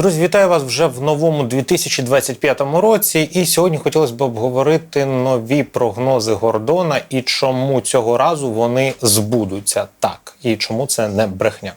Друзі, вітаю вас вже в новому 2025 році. І сьогодні хотілося б обговорити нові прогнози Гордона і чому цього разу вони збудуться так, і чому це не брехня.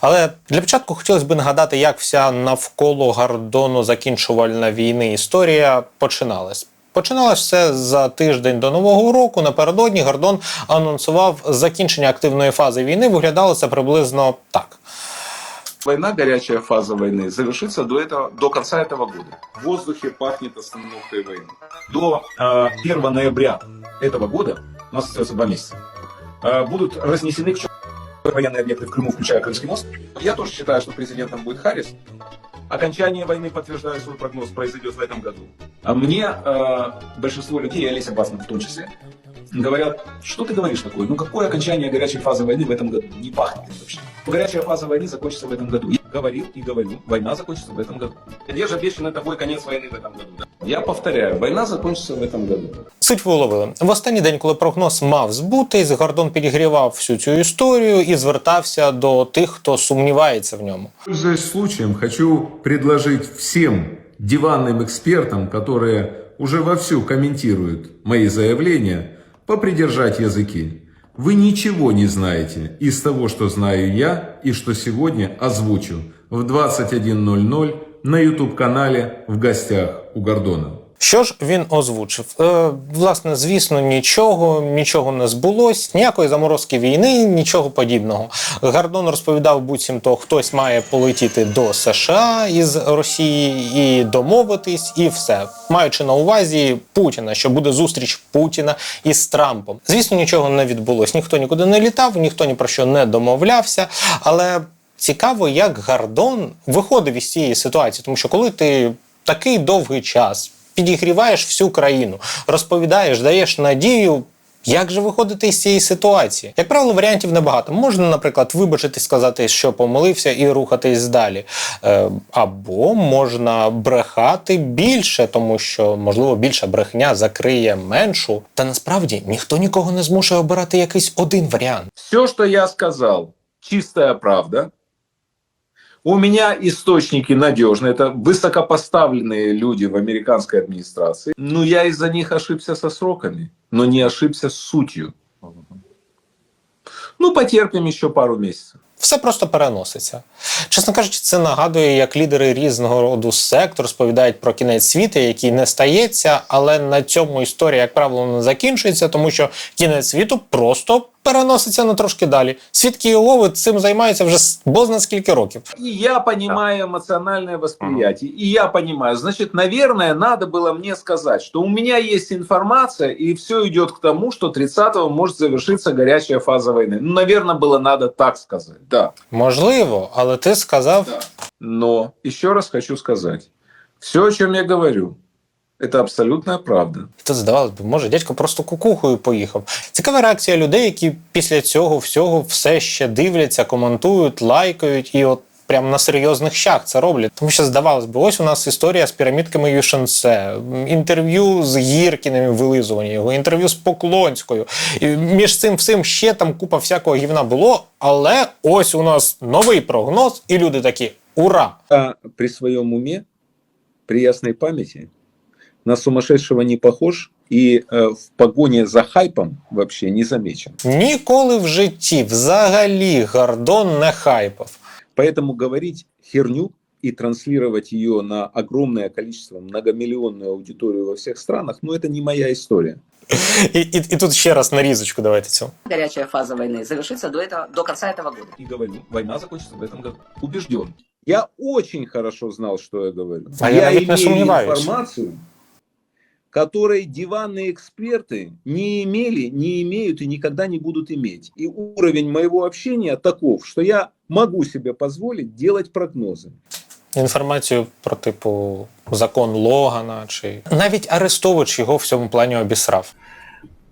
Але для початку хотілося б нагадати, як вся навколо Гордону закінчувальна війни історія починалась. Починалось все за тиждень до нового року. Напередодні Гордон анонсував закінчення активної фази війни. Виглядало це приблизно так. Война, горячая фаза войны, завершится до, этого, до конца этого года. В воздухе пахнет остановкой войны. до э, 1 ноября этого года, у нас остается два месяца, э, будут разнесены к военные объекты в Крыму, включая Крымский мост. Я тоже считаю, что президентом будет Харрис. Окончание войны, подтверждаю свой прогноз, произойдет в этом году. А мне э, большинство людей, и Олеся Басман в том числе, говорят, что ты говоришь такое? Ну какое окончание горячей фазы войны в этом году? Не пахнет вообще. Горячая фаза войны закончится в этом году. Я говорил и говорю, война закончится в этом году. Где же обещанный тобой конец войны в этом году? да? Я повторяю, война закончится в этом году. Суть ви уловили. В останній день, коли прогноз мав збутись, Гордон підігрівав всю цю історію і звертався до тих, хто сумнівається в ньому. Пользуясь случаем, хочу предложить всем диванным экспертам, которые уже вовсю комментируют мои заявления, попридержать языки. Вы ничего не знаете из того, что знаю я и что сегодня озвучу в 21.00 на YouTube-канале «В гостях у Гордона». Що ж він озвучив? Е, власне, звісно, нічого, нічого не збулось, ніякої заморозки війни, нічого подібного. Гордон розповідав буцімто, хтось має полетіти до США із Росії і домовитись, і все, маючи на увазі Путіна, що буде зустріч Путіна із Трампом. Звісно, нічого не відбулось. Ніхто нікуди не літав, ніхто ні про що не домовлявся, але. Цікаво, як Гордон виходив із цієї ситуації, тому що коли ти такий довгий час підігріваєш всю країну, розповідаєш, даєш надію. Як же виходити з цієї ситуації? Як правило, варіантів небагато. Можна, наприклад, вибачити, сказати, що помилився, і рухатись далі. Е, або можна брехати більше, тому що, можливо, більша брехня закриє меншу. Та насправді ніхто нікого не змушує обирати якийсь один варіант. Все, что я сказал, чистая правда. У меня источники надежные, это высокопоставленные люди в американской администрации. Ну, я из-за них ошибся со сроками, но не ошибся с сутью. Ну, потерпим еще пару месяцев. Все просто переноситься. Чесно кажучи, це нагадує, як лідери різного роду сект розповідають про кінець світу, який не стається, але на цьому історія, як правило, не закінчується, тому що кінець світу просто переноситься на трошки далі. Свідки Єгови цим займаються вже с- бозна скільки років. И я понимаю эмоциональное восприятие. И я понимаю, значит, наверное, надо было мне сказать, что у меня есть информация, и все идет к тому, что 30-го может завершиться горячая фаза войны. Ну, наверное, было надо так сказать, да. Можливо, але ти сказав. Да. Но еще раз хочу сказать, все, о чем я говорю, это абсолютная правда. І тут здавалось би, може, дядько просто кукухою поїхав. Цікава реакція людей, які після цього всього все ще дивляться, коментують, лайкають і от. Прямо на серйозних щах це роблять. Тому що здавалось би, ось у нас історія з пірамідками Юшенсе, інтерв'ю з Гіркіним, вилизування його, інтерв'ю з Поклонською. І між цим всім ще там купа всякого гівна було. Але ось у нас новий прогноз, і люди такі: ура! А при своем уме, при ясной памяти, на сумасшедшего не похож и э, в погоне за хайпом вообще не замечен. Ніколи в житті взагалі Гордон не хайпав. Поэтому говорить херню и транслировать ее на огромное количество, многомиллионную аудиторию во всех странах, ну это не моя история. І, і, і тут ще раз нарізочку давайте цю. горячая фаза войны завершится до, этого, до конца этого года. И говорю, война закончится в этом году. Убежден. Я очень хорошо знал, что я говорю. А я навіть не имею сомневаюсь. информацию, которой диванные эксперты не имели, не имеют и никогда не будут иметь. И уровень моего общения таков, что я могу себе позволить делать прогнозы. Інформацію про типу закон Логана чи навіть Арестович його в цьому плані обісрав.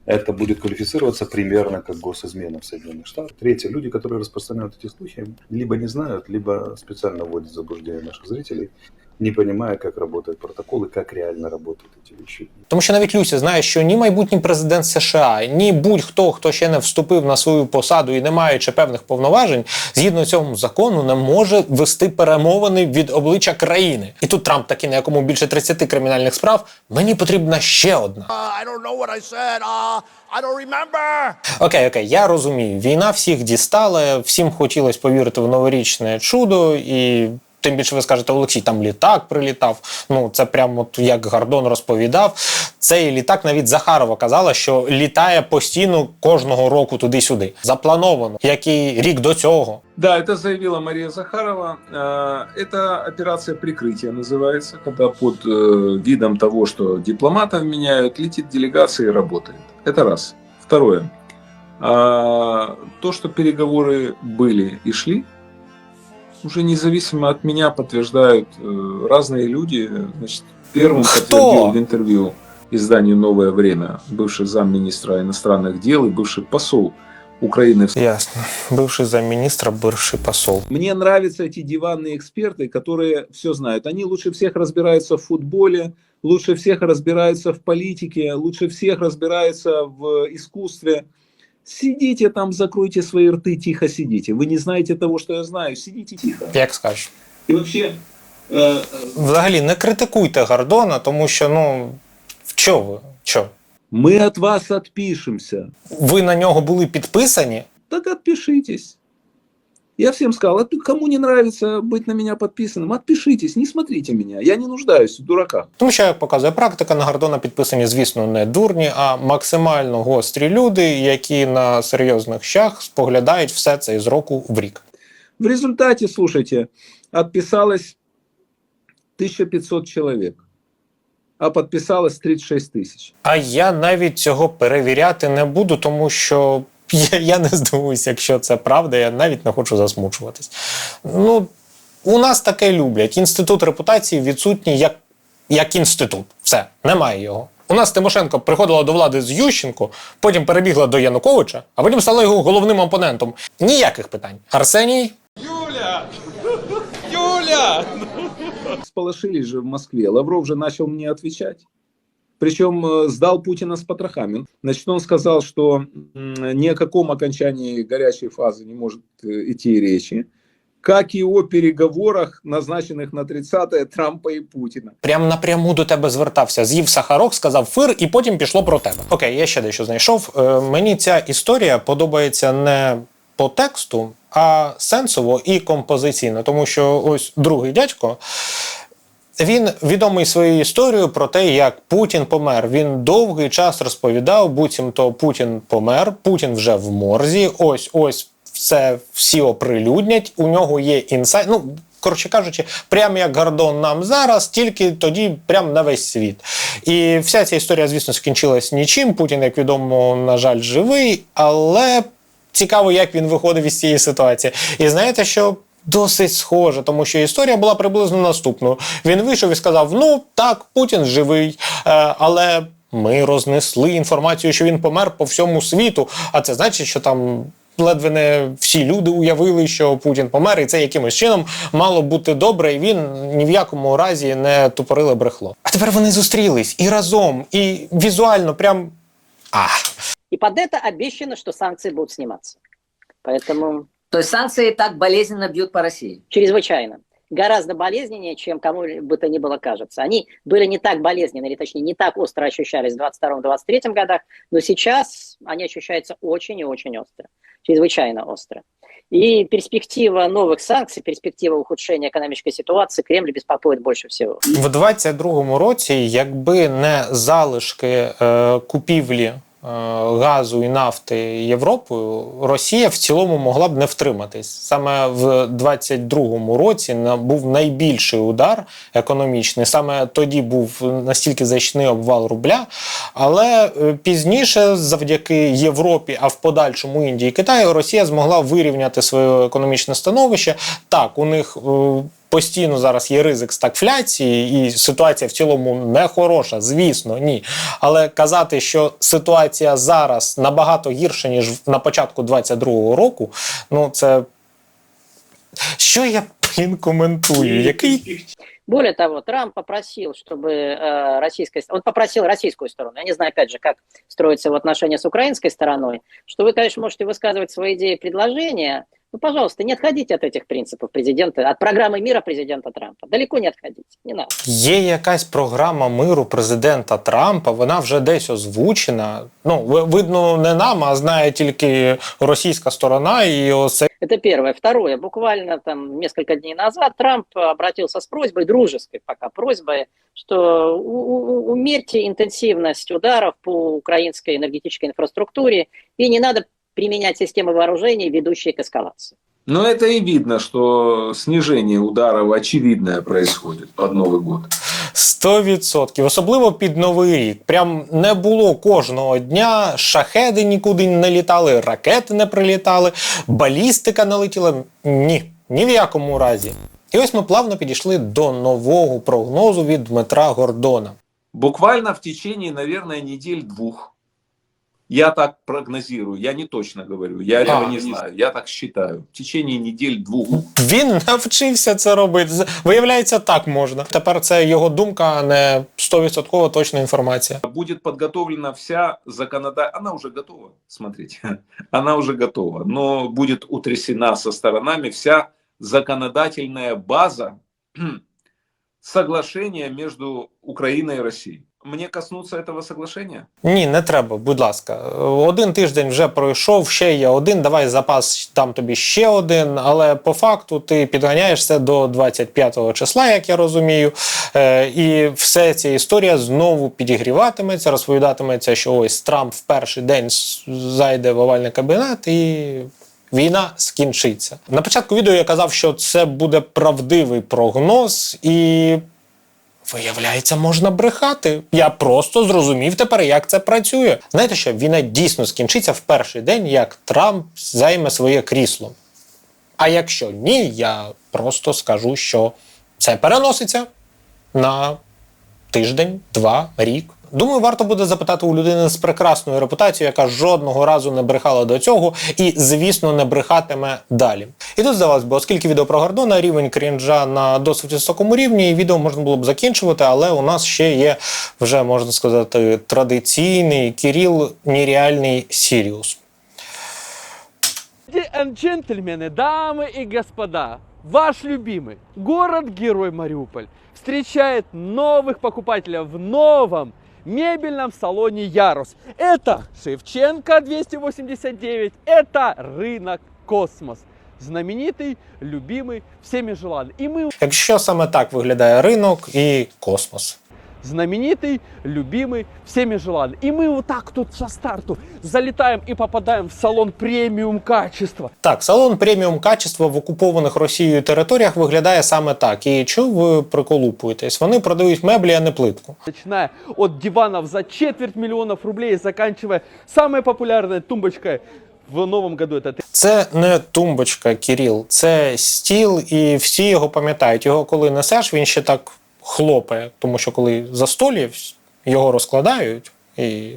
это будет квалифицироваться примерно как госизмена в Соединенных Штатах. Третье, люди, которые распространяют эти слухи, либо не знают, либо специально вводят в заблуждение наших зрителей. не понимая, как работают протоколы, как реально работают эти вещи. Тому що навіть Люся знає, що ні майбутній президент США, ні будь-хто, хто ще не вступив на свою посаду і не маючи певних повноважень, згідно цьому закону, не може вести перемовини від обличчя країни. І тут Трамп такий, на якому більше 30 кримінальних справ. Мені потрібна ще одна. I don't know what I said. Uh, I don't remember. Окей, окей, я розумію. Війна всіх дістала, всім хотілося повірити в новорічне чудо, і тим більше ви скажете, Олексій, там літак прилітав. Ну це прямо от як Гордон розповідав. Цей літак навіть Захарова казала, що літає постійно кожного року туди-сюди. Заплановано. Який рік до цього. Да, это заявила Мария Захарова. Э, Это операция прикрытия называется, когда под э, видом того, что дипломатов меняют, летит делегация и работает. Это раз. Второе. А, То, что переговоры были и шли, уже независимо от меня подтверждают э, разные люди. Значит, первым Кто? подтвердил в интервью изданию «Новое время» бывший замминистра иностранных дел и бывший посол Украины Ясно. Бивший замміністра, бивший посол. Мне нравятся эти диванные эксперты, которые все знают. Они лучше всех разбираются в футболе, лучше всех разбираются в политике, лучше всех разбираются в искусстве. Сидите там, закройте свои рты, тихо сидите. Вы не знаете того, что я знаю. Сидите тихо. Як скажеш. И вообще, э, Взагалі не критикуйте Гордона, тому що ну що ви? Що? мы от вас отпишемся. Ви на нього були підписані? Так отпишитесь. Я всем сказал, «Отпи- кому не нравится быть на меня подписанным, отпишитесь, не смотрите меня. Я не нуждаюсь в дураках. Тому що як показує практика, на Гордона підписані, звісно, не дурні, а максимально гострі люди, які на серйозних щах споглядають все це із року в рік. В результате, слушайте, отписалось 1500 человек, а подписалось 36 тысяч. А я навіть цього перевіряти не буду, тому що я, я не здивуюся, якщо це правда, я навіть не хочу засмучуватись. Ну, у нас таке люблять. Інститут репутації відсутній як, як інститут. Все, немає його. У нас Тимошенко приходила до влади з Ющенко, потім перебігла до Януковича, а потім стала його головним опонентом. Ніяких питань. Арсеній Юля Сполошились же в Москве. Лавров же начал мне отвечать Причем э, сдал Путина с потрохами. Значит, он сказал, что м, ни о каком окончании горячей фазы не может э, идти речи, как и о переговорах, назначенных на 30-е Трампа и Путина. прям напряму до тебе звертався, з'їв сахарок, сказав фир, і потім пішло про тебе. Окей, я ще дещо знайшов. Е, мені ця історія подобається не по тексту, а сенсово і композиційно, тому що ось другий дядько. Він відомий своєю історією про те, як Путін помер. Він довгий час розповідав, буцімто Путін помер, Путін вже в морзі. Ось ось це всі оприлюднять. У нього є інсайт. Ну коротше кажучи, прямо як Гордон нам зараз, тільки тоді прямо на весь світ. І вся ця історія, звісно, скінчилась нічим. Путін, як відомо, на жаль, живий, але цікаво, як він виходив із цієї ситуації. І знаєте, що досить схоже, тому що історія була приблизно наступною. Він вийшов і сказав: Ну так, Путін живий, е, але. Ми рознесли інформацію, що він помер по всьому світу. А це значить, що там ледве не всі люди уявили, що Путін помер, і це якимось чином мало бути добре, і він ні в якому разі не тупорили брехло. А тепер вони зустрілись і разом, і візуально прям. А, И под это обещано, что санкции будут сниматься. Поэтому То есть санкции так болезненно бьют по России. чрезвычайно. Гораздо болезненнее, чем кому бы то ни было кажется. Они были не так болезненны, или точнее не так остро ощущались в 22-23 годах, но сейчас они ощущаются очень и очень остро. Чрезвычайно остро. И перспектива новых санкций, перспектива ухудшения экономической ситуации Кремль беспокоит больше всего. в 22-му році, якби не залишки е, купівлі е, газу і нафти Європою, Росія в цілому могла б не втриматись. Саме в 22-му році був найбільший удар економічний. Саме тоді був настільки значний обвал рубля. Але е, пізніше, завдяки Європі, а в подальшому Індії і Китаю, Росія змогла вирівняти своє економічне становище. Так, у них е, Постійно зараз є ризик стагфляції, і ситуація в цілому не хороша, звісно, ні. Але казати, що ситуація зараз набагато гірша, ніж на початку 22-го року, ну це. Що я, він коментує? Який Более того, Трамп попросил, чтобы э, российская, он попросил российскую сторону, я не знаю, опять же, как строятся его отношения с украинской стороной, что вы, конечно, можете высказывать свои идеи и предложения, ну, пожалуйста, не отходите от этих принципов президента, от программы мира президента Трампа. Далеко не отходите, не надо. є якась програма миру президента Трампа? Вона вже десь озвучена. Ну, ви- видно, не нам, а знає тільки російська сторона, і оце Это первое. Второе. Буквально там несколько дней назад Трамп обратился с просьбой, дружеской пока просьбой, что у- у- умерьте интенсивность ударов по украинской энергетической инфраструктуре и не надо применять системы вооружений, ведущие к эскалации. Но это и видно, что снижение ударов очевидное происходит под Новый год. 100%. Особливо під Новий рік. Прям не було кожного дня, шахеди нікуди не літали, ракети не прилітали, балістика не летіла. Ні, ні в якому разі. І ось ми плавно підійшли до нового прогнозу від Дмитра Гордона. Буквально в течение, наверное, недель двух. Я так прогнозирую, я не точно говорю, я этого А. не знаю, я так считаю. В течение недель двух. Він навчився це робити. З- Виявляється, так можна. Тепер це його думка, а не 100% точна інформація. будет подготовлена вся законодательная... Она уже готова, смотрите. Она уже готова. Но будет утрясена со сторонами вся законодательная база соглашения между Украиной и Россией. Мне коснуться этого соглашения? Ні, не треба, будь ласка. Один тиждень вже пройшов, ще є один. Давай запас там тобі ще один. Але по факту ти підганяєшся до 25-го числа, як я розумію. Е, і все ця історія знову підігріватиметься, розповідатиметься, що ось Трамп в перший день зайде в овальний кабінет і. Війна скінчиться. На початку відео я казав, що це буде правдивий прогноз, і Виявляється, можна брехати. Я просто зрозумів тепер, як це працює. Знаєте що, війна дійсно скінчиться в перший день, як Трамп займе своє крісло. А якщо ні, я просто скажу, що це переноситься на тиждень, два, рік. Думаю, варто буде запитати у людини з прекрасною репутацією, яка жодного разу не брехала до цього і, звісно, не брехатиме далі. І тут здавалось би, оскільки відео про Гордона, рівень крінжа на досить високому рівні, і відео можна було б закінчувати, але у нас ще є вже можна сказати традиційний Кіріл нереальний Сіріус. Леди и джентльмены, дамы и господа, ваш любимый город-герой Мариуполь встречает новых покупателей в новом мебельном салоне Ярус. Это Шевченко 289, это рынок Космос. Знаменитый, любимый, всеми желанный. И мы Якщо саме так виглядає ринок і космос. знаменитый, любимый, всеми желанный. И мы вот так тут со старту залетаем и попадаем в салон премиум качества. Так, салон преміум качества в окупованих Росією територіях виглядає саме так. І чого ви приколупуєтесь? Вони продають меблі, а не плитку. начиная от диванов за четверть миллионов рублей, и заканчивая самой популярной тумбочкой в новом году. Это Це не тумбочка, Кіріл, це стіл, і всі його пам'ятають. Його коли несеш, він ще так хлопає, тому що коли за столі його розкладають і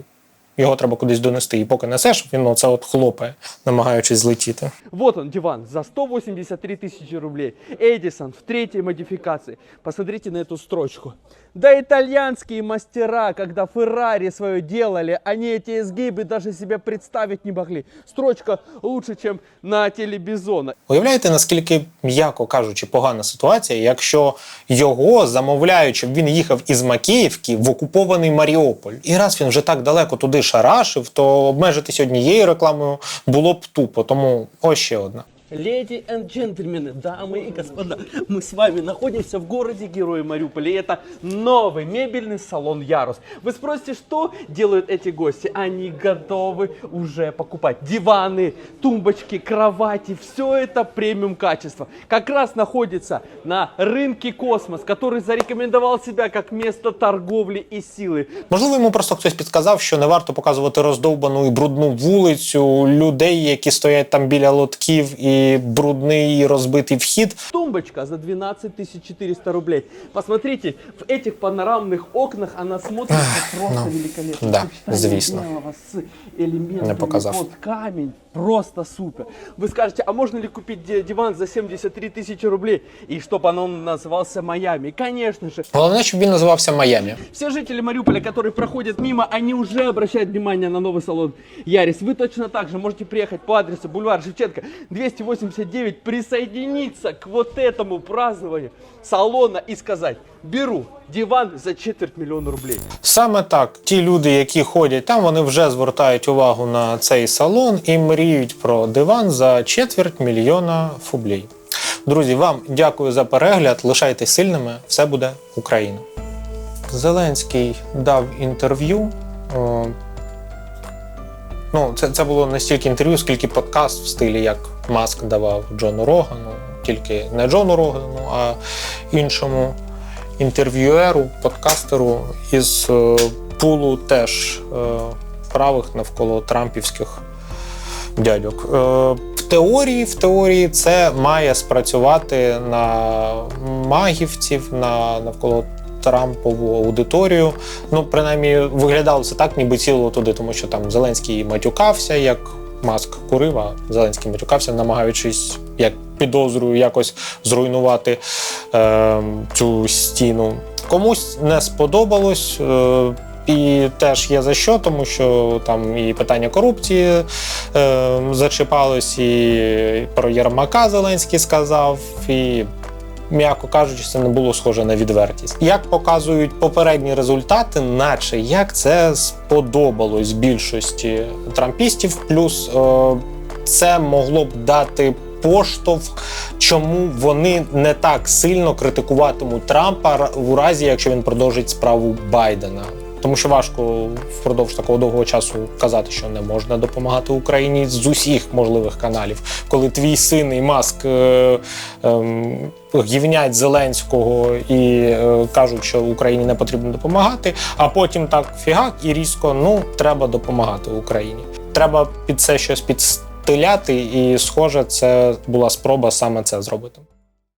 його треба кудись донести. І поки несеш, він оце от хлопає, намагаючись злетіти. Вот он, диван за 183 тысячи рублей. Эдисон в третьей модификации. Посмотрите на эту строчку. Да итальянские мастера, когда Феррари свое делали, они эти изгибы даже себе представить не могли. Строчка лучше, чем на телебизона. Уявляєте, наскільки, м'яко кажучи, погана ситуація, якщо його замовляють, він їхав із Макіївки в окупований Маріуполь. І раз він вже так далеко туди шарашив, то обмежитись однією рекламою було б тупо. Тому ось ще одна. Леди и джентльмены, дамы и господа, мы с вами находимся в городе-герое Мариуполе. И это новый мебельный салон «Ярус». Вы спросите, что делают эти гости? Они готовы уже покупать диваны, тумбочки, кровати. Все это премиум качество. Как раз находится на рынке «Космос», который зарекомендовал себя как место торговли и силы. Можливо, йому просто хтось підказав, що не варто показувати роздовбану і брудну вулицю, людей, які стоять там біля лотків, і брудний і розбитий вхід. Тумбочка за 12 400 рублей. Посмотрите, в этих панорамных окнах она смотрится просто ну, великолепно. да, Сочетание звісно. белого с элементами Не показав. под камень. Просто супер. Вы скажете, а можно ли купить ди- диван за 73 тысячи рублей, и чтобы он назывался Майами? Конечно же. Головне, щоб він називався Майамі. Все жители Мариуполя, которые проходят мимо, они уже обращают внимание на новый салон Ярис. Вы точно так же можете приехать по адресу бульвар Шевченко 289, присоединиться к вот этому празднованию салона и сказать, беру диван за четверть миллиона рублей. Саме так, ті люди, які ходять там, вони вже звертають увагу на цей салон і мріють про диван за четверть мільйона фублей. Друзі, вам дякую за перегляд. Лишайтесь сильними, все буде Україна. Зеленський дав інтерв'ю. Ну, це, це було не стільки інтерв'ю, скільки подкаст в стилі, як Маск давав Джону Рогану, тільки не Джону Рогану, а іншому інтерв'юеру, подкастеру із е, пулу теж е, правих навколо трампівських дядьок. Е, в теорії, в теорії це має спрацювати на магівців, на навколо Трампову аудиторію. Ну, принаймні, виглядало це так, ніби цілило туди, тому що там Зеленський матюкався, як Маск курив, а Зеленський матюкався, намагаючись, як підозрюю, якось зруйнувати е, цю стіну. Комусь не сподобалось. Е, і теж є за що, тому що там і питання корупції е, зачіпалось, і про Єрмака Зеленський сказав, і м'яко кажучи, це не було схоже на відвертість. Як показують попередні результати, наче як це сподобалось більшості трампістів, плюс е, це могло б дати поштовх, чому вони не так сильно критикуватимуть Трампа у разі, якщо він продовжить справу Байдена. Тому що важко впродовж такого довгого часу казати, що не можна допомагати Україні з усіх можливих каналів, коли твій син і маск е, ем, гівнять Зеленського і е, кажуть, що Україні не потрібно допомагати, а потім так фігак і різко ну треба допомагати Україні. Треба під це щось підстиляти, і схоже, це була спроба саме це зробити.